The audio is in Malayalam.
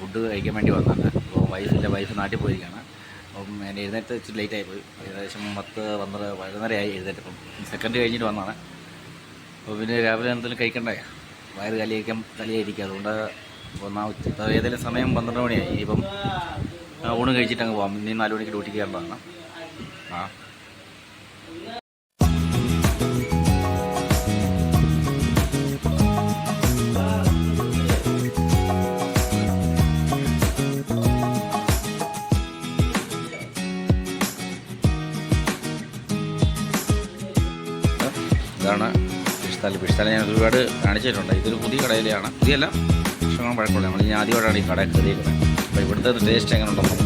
ഫുഡ് കഴിക്കാൻ വേണ്ടി വന്നതാണ്. അപ്പോൾ വൈഫിന്റെ വൈഫ് നാട്ടിൽ പോയിരിക്കുകയാണ്. അപ്പം ഞാൻ എഴുന്നേറ്റ് ഇച്ചിരി ലേറ്റ് ആയിപ്പോയി. ഏകദേശം പത്ത് പന്ത്രണ്ട് പതിനൊന്നരയായി എഴുന്നേറ്റ് അപ്പം സെക്കൻഡ് കഴിഞ്ഞിട്ട് വന്നതാണ്. അപ്പോൾ പിന്നെ രാവിലെ എന്തെങ്കിലും കഴിക്കണ്ടേ? വയറ് കലിയിക്കാൻ കലിയായിരിക്കും. അതുകൊണ്ട് ഒന്നാം ഉച്ച ഏതെങ്കിലും സമയം പന്ത്രണ്ട് മണിയായി. ഇപ്പം ഊണ് കഴിച്ചിട്ട് അങ്ങ് പോകാം ഇനി നാല് മണിക്ക് ഡ്യൂട്ടിക്ക് കയറേണ്ടതാണ് ആ. ഇതാണ് ഫിഷ് താലി ഫിഷ് താലി ഞാൻ ഒരുപാട് കാണിച്ചിട്ടുണ്ട്. ഇതൊരു പുതിയ കടയിലാണ് പുതിയല്ല വർഷങ്ങൾ പഴക്കമുള്ള. നമ്മൾ ഇനി ആദ്യമായിട്ടാണ് ഈ കട കയറിയത് അപ്പോൾ ഇവിടുത്തെ ടേസ്റ്റ് എങ്ങനെ ഉണ്ടെന്ന്